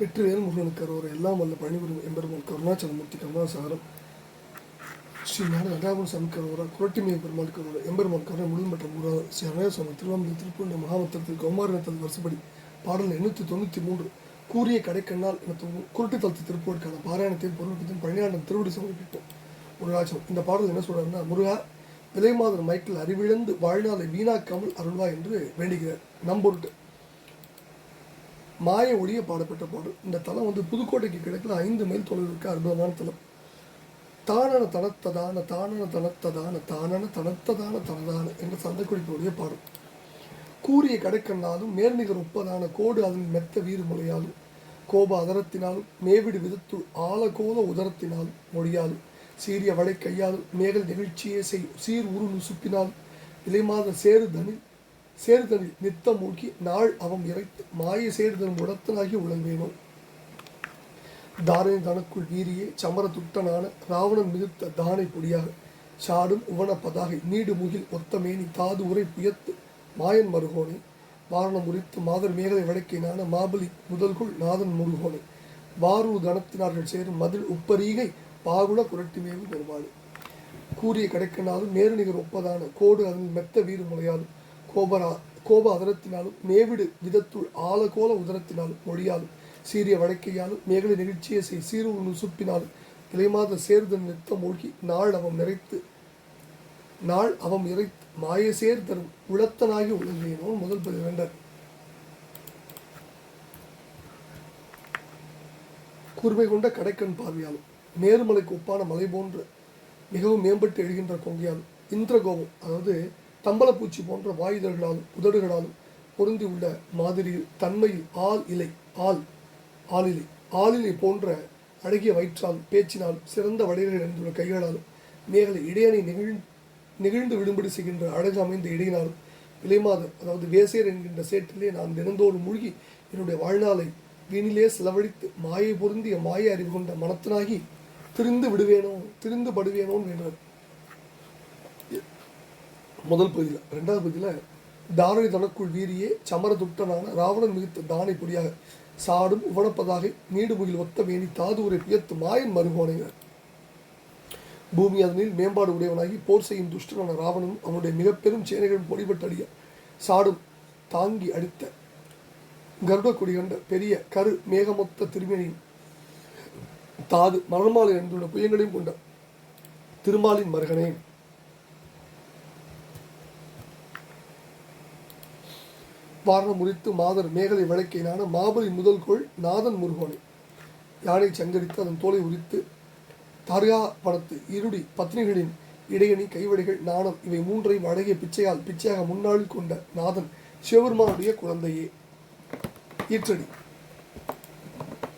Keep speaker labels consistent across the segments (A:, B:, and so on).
A: வெற்றிவேல் முருகனுக்கு அரோர் எல்லாம் வல்ல பணிபுரியும் எம்பெருமான் கருணாச்சலமூர்த்தி கருணாசாரம் ஸ்ரீ ஞான நடாபுரம் சாமி கருவரா குரட்டிமைய பெருமாள் கரோரா எம்பெருமான் கருணை முழுவதும் பெற்ற முருகா ஸ்ரீ அரணாசுவாமி திருவாமூர் திருப்பூர் மகாமத்திரத்தில் கௌமாரத்தில் வருஷப்படி பாடல் எண்ணூற்றி தொண்ணூற்றி மூன்று கூறிய கடைக்கண்ணால் என தோன்றும் குருட்டு தளத்து திருப்பூருக்கான பாராயணத்தையும் பொருளுக்கும் பழனியாண்டம் திருவடி சமர்ப்பித்தோம். முருகாச்சம் இந்த பாடல் என்ன சொல்றாருன்னா முருகா விலைமாதர் மைக்கில் அறிவிழந்து வாழ்நாளை வீணாக்காமல் அருள்வா என்று வேண்டுகிறார். நம்பொருட்டு மாய ஒளிய பாடப்பட்ட பாடல் இந்த தலம் வந்து புதுக்கோட்டைக்கு கிழக்கில் ஐந்து மைல் தொலைவில் இருக்க அற்புதமான தலம் தானன தனத்ததான தானன தனத்ததான தானன தனத்ததான தனதான என்ற சந்தைக்குறிப்புடைய பாடல் கூறிய கடைக்கண்ணாலும் நேர்நிகர் ஒப்பதான கோடு அதன் மெத்த வீறு முளையாலும் கோப அதரத்தினாலும் மேவிடு விதத்து ஆலகோல உதரத்தினாலும் மொழியாலும் சீரிய வளை கையாலும் மேகல் நெகிழ்ச்சியே செய் சீர் உரு நுசுப்பினால் இலைமாத சேரு தனி சேருதனில் நித்தம் மூழ்கி நாள் அவம் இறைத்து மாய சேருதன் உடத்தனாகி உழல்வேனோ. தாரணி தனக்குள் வீரியே சமர துட்டனான ராவணன் மிகுத்த தானை பொடியாக சாடும் உவன பதாகை நீடு முகில் ஒத்தமேனி தாது உரை புயத்து மாயன் மருகோனை. வாரணம் உரித்து மாதர் மேகலை வழக்கினான மாபலி முதல்குள் நாதன் முருகோனை. வாரூர் கணத்தினார்கள் சேரும் மதில் உப்பரீகை பாகுல குரட்டிமேவு பெருமாள் கூறிய கடைக்கனாலும் நேரு நிகர் ஒப்பதான கோடு அதன் மெத்த வீறு முறையாலும் கோபரா கோப அதரத்தினாலும் மேவிடு விதத்துள் ஆலகோல உதரத்தினாலும் மொழியாலும் சீரிய வழக்கையாலும் மேகலை நிகழ்ச்சியை செய் சீருள் நுசுப்பினாலும் இலைமாத சேர்தன் நித்தம் மூழ்கி நாள் அவம் நிறைத்து நாள் அவம் இறைத்து மாய சேர் தரும் உளத்தனாகி உழந்தேனோ முதல் பதிவு வேண்டார். கூர்மை கொண்ட கடைக்கண் பார்வையாலும் மேருமலைக்கு ஒப்பான மலை போன்று மிகவும் மேம்பட்டு எழுகின்ற கொங்கையாலும் இந்திரகோபம் அதாவது தம்பளப்பூச்சி போன்ற வாயுதல்களாலும் உதடுகளாலும் பொருந்தி உள்ள மாதிரியில் தன்மையில் ஆள் இலை ஆள் ஆளிலை ஆளிலை போன்ற அழகிய வயிற்றால் பேச்சினால் சிறந்த வடைகள் எழுந்துள்ள கைகளாலும் மேகலை இடையணை நெகிழ் நெகிழ்ந்து விடும்படி செய்கின்ற அழகு அமைந்த இடையினாலும் விலைமாதம் அதாவது வேசேர் என்கின்ற சேற்றிலே நான் தினந்தோறும் மூழ்கி என்னுடைய வாழ்நாளை வீணிலே செலவழித்து மாயை பொருந்திய மாய அறிவு கொண்ட மனத்தனாகி திரிந்து விடுவேனோ திரிந்து படுவேனோன்னு வேண்டார் முதல் பகுதியில் ரெண்டாவது பகுதியில் தாரணி தனக்குள் வீரியே சமர துட்டனான ராவணன் மிகுத்த தானை பொடியாக சாடும் உவனப்பதாகை நீடுமுகில் ஒத்த மேனி தாது உரை பியத்து மாயன் மருகோனைவர் பூமி அதனில் மேம்பாடு உடையவனாகி போர் செய்யும் துஷ்டனான ராவணனும் அவனுடைய மிக பெரும் சேனைகளும் பொடிபட்டடிய சாடும் தாங்கி அடித்த கருட கொடி கண்ட பெரிய கரு மேகமொத்த திருமணியின் தாது மரணமாலை என்றுள்ள புயங்களையும் கொண்ட திருமாலின் மருகனேன். வாரணம் முறித்து மாதர் மேகலை விளக்கினான மாபலி முதல் கோள் நாதன் முருகோனை. யானை சங்கரித்து அதன் தோலை உரித்து தர்கா பணத்து இருடி பத்னிகளின் இடையணி கைவடைகள் நாணம் இவை மூன்றையும் அழகிய பிச்சையால் பிச்சையாக முன்னாளில் கொண்ட நாதன் சிவபெருமானுடைய குழந்தையே. ஈற்றடி.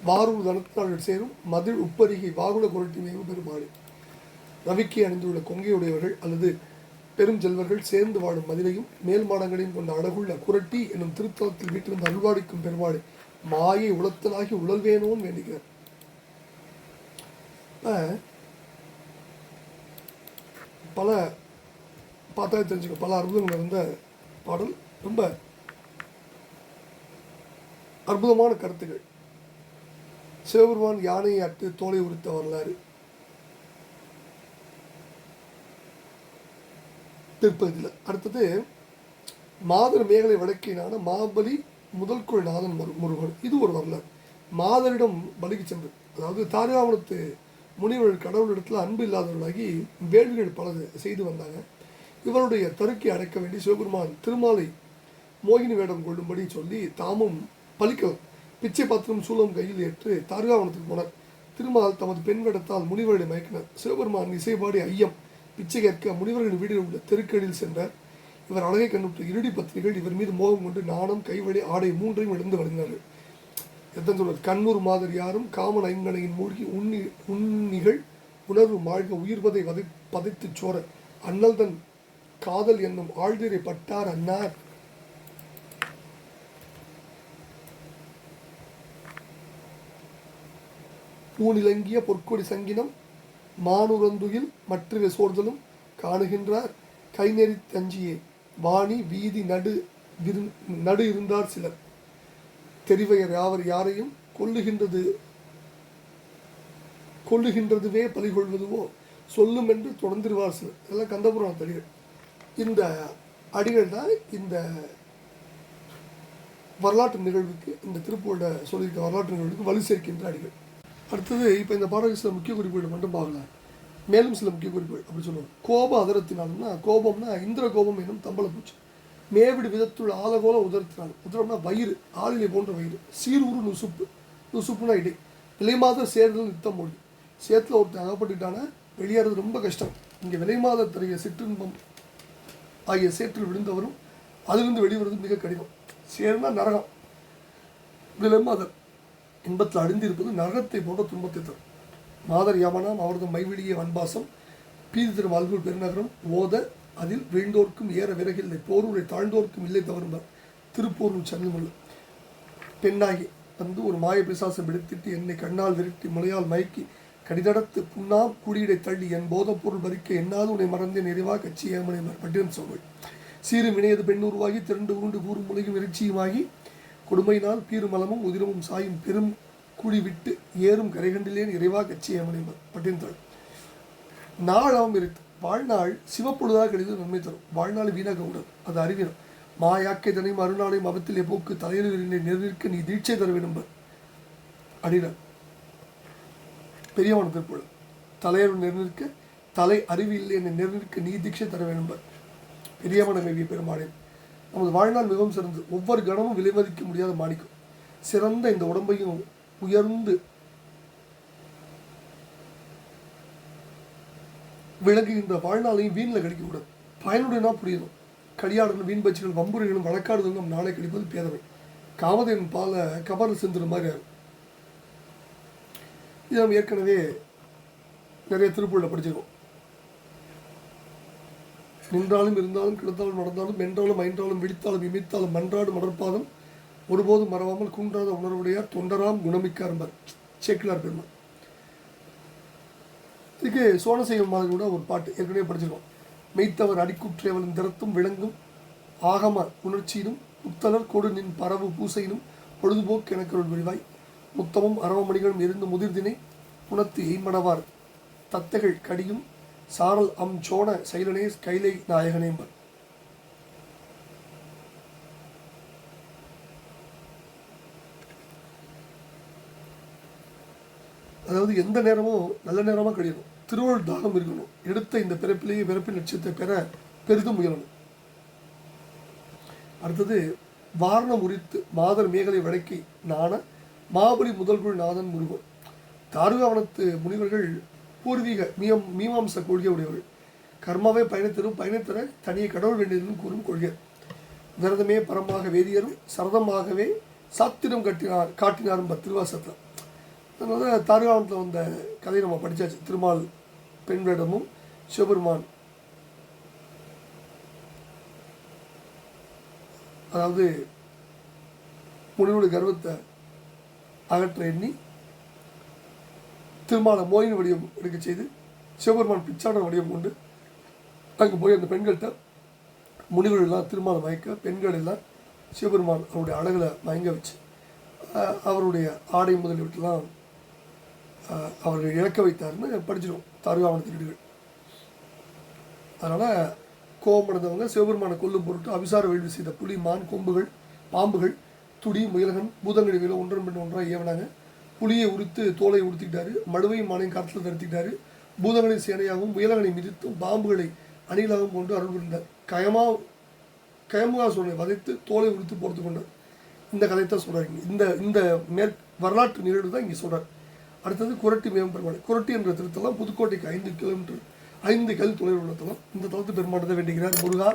A: வாரூர் தனத்தாளர்கள் சேரும் மதில் உப்பரிகை வாகுல குரட்டி மேவு பெருமாள் ரவிக்கை அணிந்துள்ள கொங்கையுடையவர்கள் அல்லது பெரும் செல்வர்கள் சேர்ந்து வாழும் மதிலையும் மேல் மாடங்களையும் கொண்ட அழகுள்ள குரட்டி என்னும் திருத்தலத்தில் வீட்டிலிருந்து அல்வாடிக்கும் பெருமாளை மாயை உளத்தலாகி உழல்வேனோன்னு வேண்டுகிறார். பல பார்த்தா தெரிஞ்சுக்க பல அற்புதங்கள் இருந்த பாடல் ரொம்ப அற்புதமான கருத்துக்கள் சிவபெருமான் யானையை அட்டு தோலை உரித்த வரலாறு. திருப்பதியில். அடுத்தது மாதர் மேகலை வடக்கினான மாபலி முதல் குழல் நாதன் முரு முருகன். இது ஒரு வரலாறு. மாதரிடம் பலிக்கு சென்று அதாவது தாரிகாவனத்து முனிவர்கள் கடவுளிடத்தில் அன்பு இல்லாதவர்களாகி வேள்விகள் பல செய்து வந்தாங்க. இவருடைய தருக்கை அடைக்க வேண்டி சிவபெருமான் திருமாலை மோகினி வேடம் கொள்ளும்படி சொல்லி தாமும் பலிக்க பிச்சை பாத்திரம் சூலம் கையில் ஏற்று தாரிகாவனத்துக்கு போனார். திருமால் தமது பெண் வேடத்தால் முனிவர்களை மயக்கினார். சிவபெருமான் இசைபாடி ஐயம் பிச்சை கேட்க முனிவர்களின் வீடில் உள்ள தெருக்களில் சென்றார். இவர் அழகை கண்டுபிட்ட இருடி பத்திரிகள் இவர் மீது மோகம் கொண்டு நாணம் கைவழி ஆடை மூன்றையும் இழந்து வருகிறார்கள் எத்தனை சொல்வது? கண்ணூர் மாதிரி யாரும் காமன் ஐங்கனையின் மூழ்கி உண்ணி உண்ணிகள் உணர்வு மாழ்க உயிர்வதை வதை பதைத்துச் சோர. அண்ணல் தன் காதல் என்னும் ஆழ்திரை பட்டார் அன்னார். பூனிலங்கிய பொற்கொடி சங்கினம் மானுரந்துயில் மற்ற சோர்தலும் காணுகின்றார். கைநெறி தஞ்சியே வாணி வீதி நடு விரு நடு இருந்தார் சிலர். தெரிவையர் யாவர் யாரையும் கொல்லுகின்றது கொல்லுகின்றதுவே பலி கொள்வதுவோ சொல்லும் என்று தொடர்ந்துருவார் சிலர். இதெல்லாம் கந்தபுரம் அடிகள் இந்த அடிகள் தான் இந்த வரலாற்று நிகழ்வுக்கு இந்த திருப்பூரோட சொல்லியிருக்க வரலாற்று நிகழ்வுக்கு வலு சேர்க்கின்ற அடிகள். அடுத்தது இப்போ இந்த பாடல் சில முக்கிய குறிப்புகள் மட்டும் பார்க்கல மேலும் சில முக்கிய குறிப்புகள் அப்படி சொல்லுவோம். கோப அதரத்தினாலும்னா கோபம்னா இந்திர கோபம் என்னும் தம்பளப்பூச்சி. மேவிடு விதத்துள் ஆலகோல உதரத்தினால் உதரம்னா வயிறு ஆளிலை போன்ற வயிறு சீர்வுரு நுசுப்பு நுசுப்புனா இடை. விலைமாத சேர்தல் நித்தம் மொழி சேத்துல ஒருத்தன் அகப்பட்டுட்டானா வெளியேறது ரொம்ப கஷ்டம். இங்கே விலைமாத தருகிய சிற்றின்பம் ஆகிய சேற்றில் விழுந்தவரும் அதிலிருந்து வெளிவருவது மிக கடினம். சேர்னா நரகம். விலைமாதர் இன்பத்தில் அழிந்திருப்பது நரகத்தை போன்ற துன்பத்தை தரும் மாதர் யமனாம் அவரது மைவிழிய வன்பாசம் பீதி திரு அல்குல் பெருநகரம் ஓத அதில் வீழ்ந்தோர்க்கும் ஏற விறகில்லை போரூரை தாழ்ந்தோர்க்கும் இல்லை தவறும்பார் திருப்பூர் சென்னமுள்ள பெண்ணாகி வந்து ஒரு மாய பிசாசம் எடுத்துட்டு என்னை கண்ணால் விரட்டி முளையால் மயக்கி கடிதடத்து புண்ணாம் குடியிடை தள்ளி என் போதைப் பொருள் பறிக்க என்னாலும் உன்னை மறந்தே நிறைவா கட்சி ஏமனை பட்டினம் சொல்வள் சீரும் வினையது பெண் உருவாகி திரண்டு உருண்டு கூறும் முளையும் இறைச்சியுமாகி கொடுமையினால் பீருமலமும் உதிரமும் சாயும் பெரும் குழி விட்டு ஏறும் கரைகண்டிலேன் இறைவா கட்சி ஏமனை பட்டினத்தாள். நாளம் இருக்கு வாழ்நாள் சிவப்பொழுதாக கிடைத்து நன்மை தரும். வாழ்நாள் வீணாக கூடாது அது அறிவினம். மாயாக்கை தனையும் அருணாலையும் அவத்திலே போக்கு தலையில் நெருநிற்க நீ தீட்சை தர வேண்டும் அடினார். பெரியவன் திருப்பூர் தலையர் நெருநிற்க தலை அறிவு இல்லை என்னை நெருநிற்க நீ தீட்சை தர வேண்டும் பெரியவன மேவிய பெருமாளேன் நமது வாழ்நாள் மிகவும் சிறந்தது. ஒவ்வொரு கணமும் விலைமதிக்க முடியாத மாணிக்கம். சிறந்த இந்த உடம்பையும் உயர்ந்து விளங்குகின்ற வாழ்நாளையும் வீணில் கழிக்கக்கூடாது பயனுடனா புரியணும். களியாடலும் வீண் பட்சிகள் வம்புரைகளும் வழக்காடுதலும் நம் நாளை கழிப்பது பேதவை. காமதேவன் பால கபரில் செஞ்சுற மாதிரி ஆகும் இது நம்ம ஏற்கனவே நிறைய திருப்பூரில் படிச்சிருக்கோம். நின்றாலும் இருந்தாலும் கிடந்தாலும் நடந்தாலும் மென்றாலும் ஐன்றாலும் விழித்தாலும் இமித்தாலும் மன்றாடும் மடற்பாதம் ஒருபோதும் மறவாமல் குன்றாத உணர்வுடையார் தொண்டராம் குணமிக்காரம்பர். சேக்கிலார் பெருமாள். இதுக்கு சோனசைவம் மாதிரி கூட ஒரு பாட்டு ஏற்கனவே படிச்சிருக்கோம். மெய்த்தவர் அடிக்குற்றேவலின் திறத்தும் விளங்கும் ஆகம உணர்ச்சியிலும் முத்தலர் கொடு நின் பரவு பூசையிலும் பொழுதுபோக்கு எனக்கருள் விரிவாய் முத்தமும் அரவமணிகளும் இருந்து முதிர்தினை உணர்த்து எய்மடவார் தத்தைகள் கடியும் சாரல் அம் சோன சைலனே கைலை நாயகனேம்பர் அதாவது எந்த நேரமும் நல்ல நேரமாக கழியணும். திருவள்ளுவர் தாகம் இருக்கணும். எடுத்த இந்த பிறப்பிலேயே பிறப்பின் லட்சியத்தை பெற பெரிதும் முயலணும். அடுத்தது வாரணம் உரித்து மாதர் மேகலை வழக்கி நாண மாபலி முதல்குள் நாதன் முருகன். தாருகாவனத்து முனிவர்கள் பூர்வீக மீம் மீமாம்ச கொள்கை உடையவர்கள். கர்மாவே பயணித்தரும் பயணித்தர தனியை கடவுள் வேண்டியதும் கூறும் கொள்கை. விரதமே பரமாக வேதியரும் சரதமாகவே சாத்திரம் கட்டினார் காட்டினாரும் திருவாசத்தில் அதனால தாருகாணத்தில் வந்த கதையை நம்ம படித்தாச்சு திருமால் பெண் வேடமும் சிவபெருமான். அதாவது முனிவுடைய கர்வத்தை அகற்ற எண்ணி திருமாலை மோயின் வடிவம் எடுக்க செய்து சிவபெருமான் பிச்சான வடிவம் கொண்டு அங்கே போய் அந்த பெண்கள்கிட்ட முனிவர்கள் எல்லாம் திருமாலை மயக்க பெண்கள் எல்லாம் சிவபெருமான் அவருடைய அழகில் மயங்க வச்சு அவருடைய ஆடை முதலியவற்றெல்லாம் அவர்கள் இழக்க வைத்தார்னு படிச்சிடும் தாருகாவன திருடுகள் அதனால் கோபமடைந்தவங்க சிவபெருமானை கொல்லும் பொருட்டு அபிசார வேள்வி செய்த புலி மான் கொம்புகள் பாம்புகள் துடி முயலகன் பூதங்கடிகளை ஒன்றன் பின் ஒன்றாக ஏவனாங்க. புலியை உரித்து தோலை உடுத்திக்கிட்டாரு மடுவையும் மானையும் காற்றில் தடுத்திக்கிட்டாரு பூதங்களின் சேனையாகவும் முயலகனை மிதித்தும் பாம்புகளை அணிலாகவும் கொண்டு அருள் புரிந்தார் கயமா கயமுகா சோழனை வதைத்து தோலை உரித்து போர்த்து கொண்டார். இந்த கதை தான் சொல்கிறாங்க இந்த இந்த மேற் வரலாற்று நிகழ்வு தான் இங்கே சொல்கிறார் அடுத்தது குரட்டி மேம்பெருமாள் குரட்டி என்ற திருத்தலம் புதுக்கோட்டைக்கு ஐந்து கிலோமீட்டர் ஐந்து கல் தொலைவில் உள்ள தலம். இந்த தலத்து பெருமாட்டத்தை வேண்டுகிறார். முருகா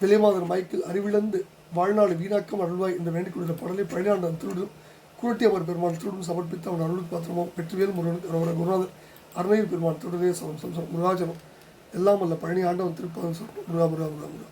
A: விலைமாதர் மைக்கில் அறிவிழந்து வாழ்நாள் வீணாக்கம் அருள்வாய் என்று வேண்டிக் கொள்கிற பாடலை பழனியாண்டன் திருடும் குரட்டி அமர் பெருமான் சமர்ப்பித்து அவன் அருள் பாத்திரமும் வெற்றிவேல் முருகன் அவர குருநாதர் அருணையில் பெருமாள் திருடவே சமம் சம்சம் முருகாஜனம் எல்லாம் அல்ல பழனி ஆண்டவன் திருப்பதம் சொல்லும் முருகா முருகா முருகா முருகா.